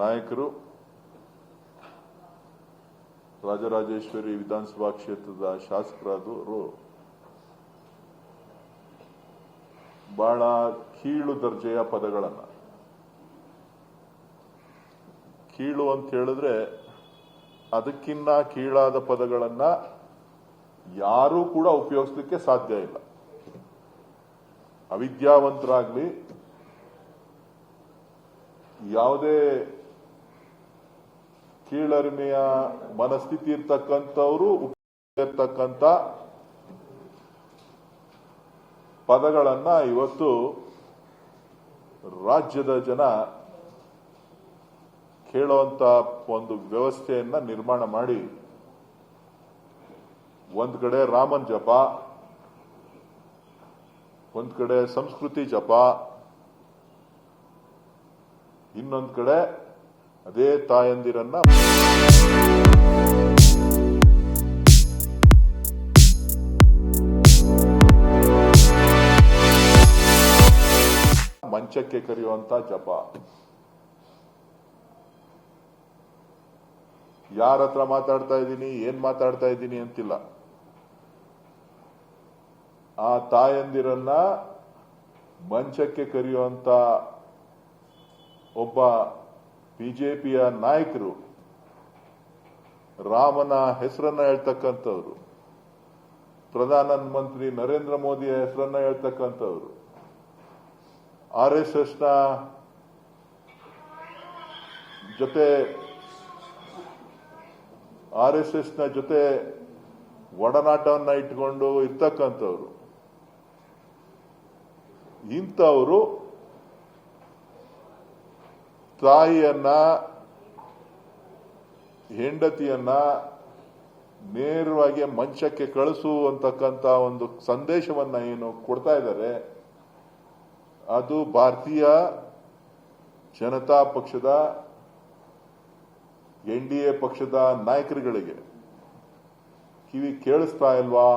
ನಾಯಕರು, ರಾಜರಾಜೇಶ್ವರಿ ವಿಧಾನಸಭಾ ಕ್ಷೇತ್ರದ ಶಾಸಕರಾದವರು ಬಹಳ ಕೀಳು ದರ್ಜೆಯ ಪದಗಳನ್ನು. ಕೀಳು ಅಂತ ಹೇಳಿದ್ರೆ ಅದಕ್ಕಿನ್ನ ಕೀಳಾದ ಪದಗಳನ್ನ ಯಾರೂ ಕೂಡ ಉಪಯೋಗಿಸಲಿಕ್ಕೆ ಸಾಧ್ಯ ಇಲ್ಲ. ಅವಿದ್ಯಾವಂತರಾಗ್ಲಿ, ಯಾವುದೇ ಕೀಳರಿಮೆಯ ಮನಸ್ಥಿತಿ ಇರ್ತಕ್ಕಂಥವರು ಇರ್ತಕ್ಕಂಥ ಪದಗಳನ್ನ ಇವತ್ತು ರಾಜ್ಯದ ಜನ ಕೇಳುವಂತ ಒಂದು ವ್ಯವಸ್ಥೆಯನ್ನ ನಿರ್ಮಾಣ ಮಾಡಿ ಒಂದ್ ಕಡೆ ರಾಮನ್ ಜಪ, ಒಂದ್ ಕಡೆ ಸಂಸ್ಕೃತಿ ಜಪ, ಇನ್ನೊಂದ್ ಕಡೆ ಅದೇ ತಾಯಂದಿರನ್ನ ಮಂಚಕ್ಕೆ ಕರೆಯುವಂತ ಜಪ. ಯಾರ ಹತ್ರ ಮಾತಾಡ್ತಾ ಇದ್ದೀನಿ, ಏನ್ ಮಾತಾಡ್ತಾ ಇದ್ದೀನಿ ಅಂತಿಲ್ಲ. ಆ ತಾಯಂದಿರನ್ನ ಮಂಚಕ್ಕೆ ಕರೆಯುವಂತ ಒಬ್ಬ ಬಿಜೆಪಿಯ ನಾಯಕರು ರಾಮನ ಹೆಸರನ್ನ ಹೇಳ್ತಕ್ಕಂಥವ್ರು. ಪ್ರಧಾನ ಮಂತ್ರಿ ನರೇಂದ್ರ ಮೋದಿಯ ಹೆಸರನ್ನ ಹೇಳ್ತಕ್ಕಂಥವ್ರು. ಆರ್ ಎಸ್ ಎಸ್ನ ಜೊತೆ ಆರ್ ಎಸ್ ಎಸ್ನ ಜೊತೆ ಒಡನಾಟವನ್ನ ಇಟ್ಕೊಂಡು ಇರ್ತಕ್ಕಂಥವ್ರು. ಇಂಥವರು ತಾಯಿಯನ್ನ, ಹೆಂಡತಿಯನ್ನ ನೇರವಾಗಿ ಮಂಚಕ್ಕೆ ಕಳಿಸು ಅಂತಕ್ಕಂಥ ಒಂದು ಸಂದೇಶವನ್ನ ಏನು ಕೊಡ್ತಾ ಇದ್ದಾರೆ, ಅದು ಭಾರತೀಯ ಜನತಾ ಪಕ್ಷದ, ಎನ್ ಡಿ ಎ ಪಕ್ಷದ ನಾಯಕರುಗಳಿಗೆ. ಕಿವಿ ಕೇಳಿಸ್ತಾ ಇಲ್ವಾ?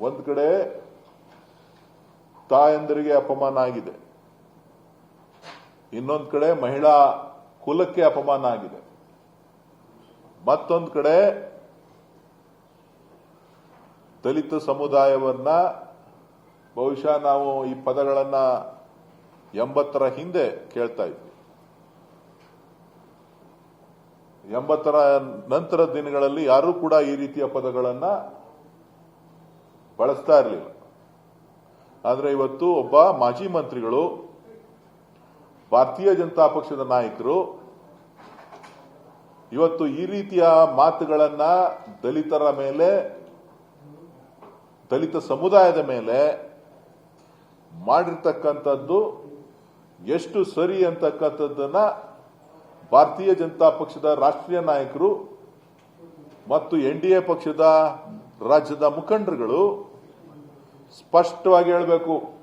ಒಂದ್ ಕಡೆ ತಾಯಂದರಿಗೆ ಅಪಮಾನ ಆಗಿದೆ. ಇನ್ನೊಂದು ಕಡೆ ಮಹಿಳಾ ಕುಲಕ್ಕೆ ಅಪಮಾನ ಆಗಿದೆ. ಮತ್ತೊಂದು ಕಡೆ ದಲಿತ ಸಮುದಾಯವನ್ನ ಬಹುಶಃ ನಾವು ಈ ಪದಗಳನ್ನ ಎಂಬತ್ತರ ಹಿಂದೆ ಕೇಳ್ತಾ ಇದ್ವಿ. ಎಂಬತ್ತರ ನಂತರ ದಿನಗಳಲ್ಲಿ ಯಾರೂ ಕೂಡ ಈ ರೀತಿಯ ಪದಗಳನ್ನ ಬಳಸ್ತಾ ಇರಲಿಲ್ಲ. ಆದ್ರೆ ಇವತ್ತು ಒಬ್ಬ ಮಾಜಿ ಮಂತ್ರಿಗಳು, ಭಾರತೀಯ ಜನತಾ ಪಕ್ಷದ ನಾಯಕರು, ಇವತ್ತು ಈ ರೀತಿಯ ಮಾತುಗಳನ್ನ ದಲಿತರ ಮೇಲೆ, ದಲಿತ ಸಮುದಾಯದ ಮೇಲೆ ಮಾಡಿರ್ತಕ್ಕಂಥದ್ದು ಎಷ್ಟು ಸರಿ ಅಂತಕ್ಕಂಥದ್ದನ್ನ ಭಾರತೀಯ ಜನತಾ ಪಕ್ಷದ ರಾಷ್ಟ್ರೀಯ ನಾಯಕರು ಮತ್ತು ಎನ್ ಡಿ ಎ ಪಕ್ಷದ ರಾಜ್ಯದ ಮುಖಂಡರುಗಳು ಸ್ಪಷ್ಟವಾಗಿ ಹೇಳಬೇಕು.